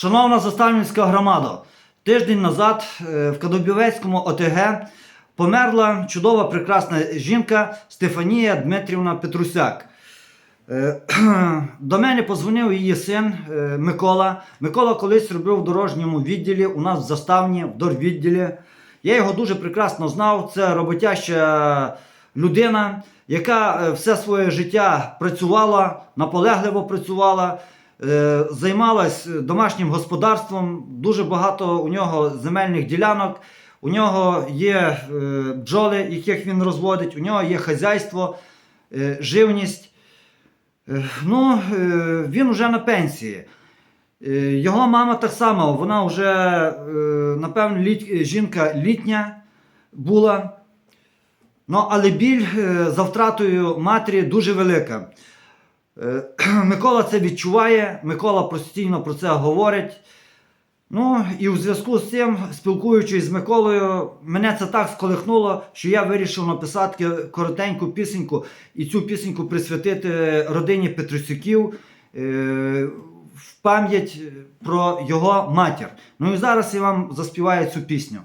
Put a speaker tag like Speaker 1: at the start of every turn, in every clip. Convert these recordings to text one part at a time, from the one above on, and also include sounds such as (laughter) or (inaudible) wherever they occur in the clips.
Speaker 1: Шановна Заставницька громада, тиждень назад е, в Кадобівецькому ОТГ померла чудова прекрасна жінка Стефанія Дмитрівна Петрусяк. Е, (clears throat) До мене позвонив її син е, Микола. Микола колись робив в дорожньому відділі у нас в заставні, в дорвідділі. Я його дуже прекрасно знав. Це роботяща людина, яка все своє життя працювала, наполегливо працювала, займалась домашнім господарством. Дуже багато у нього земельних ділянок. У нього є е, бджоли, яких він розводить, у нього є хазяйство, е, живність. Е, Ну, е, він вже на пенсії. Е, Його мама так само, вона вже, е, напевно, літ, е, жінка літня була. Ну, але біль е, за втратою матері дуже велика. Е, (clears throat) Микола це відчуває, Микола постійно про це говорить. Ну, і у зв'язку з цим, спілкуючись з Миколою, мене це так сколихнуло, що я вирішив написати коротеньку пісеньку і цю пісеньку присвятити родині Петросюків е, в пам'ять про його матір. Ну і зараз я вам заспіваю цю пісню.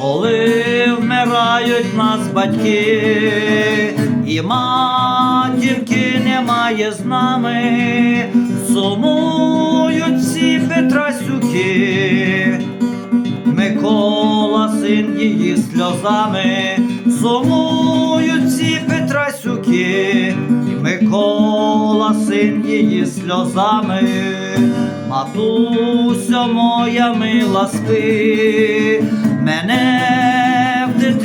Speaker 1: Коли вмирають нас батьки, і матінки немає з нами, сумують всі Петрасюки, Микола, син її сльозами, сумують всі Петрасюки, Микола, син її сльозами, матуся моя мила спи, мене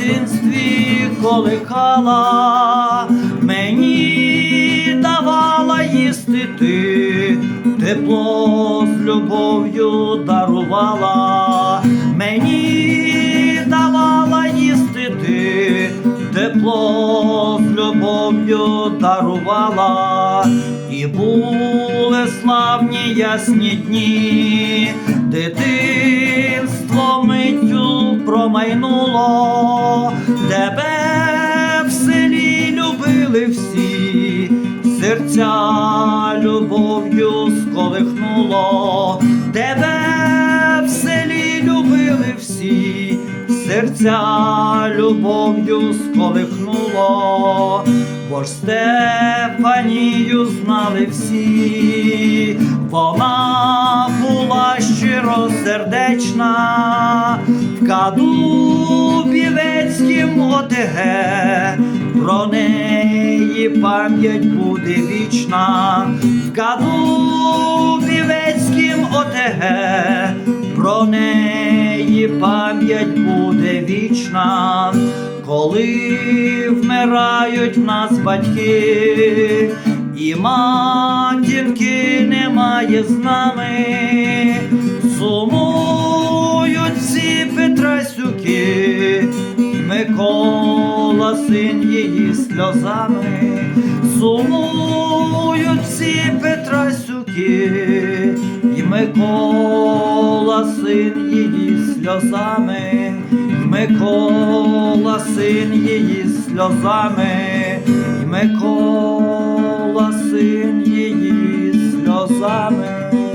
Speaker 1: дитинстві колихала, мені давала їсти ти, тепло з любов'ю дарувала, мені давала їсти ти, тепло з любов'ю дарувала, і були славні ясні дні, любили всі, серця любов'ю сколихнуло, тебе в селі любили всі, серця любов'ю сколихнуло, бо ж Стефанію знали всі, вона була щиросердечна, в каду ОТГ, про неї пам'ять буде вічна, в каду Бівецькім ОТГ, про неї пам'ять буде вічна, коли вмирають в нас батьки, і матінки немає з нами, Син її сльозами, сумують всі Петрасюки, і Микола, син її сльозами, і Микола, син її сльозами, і Микола, син її сльозами.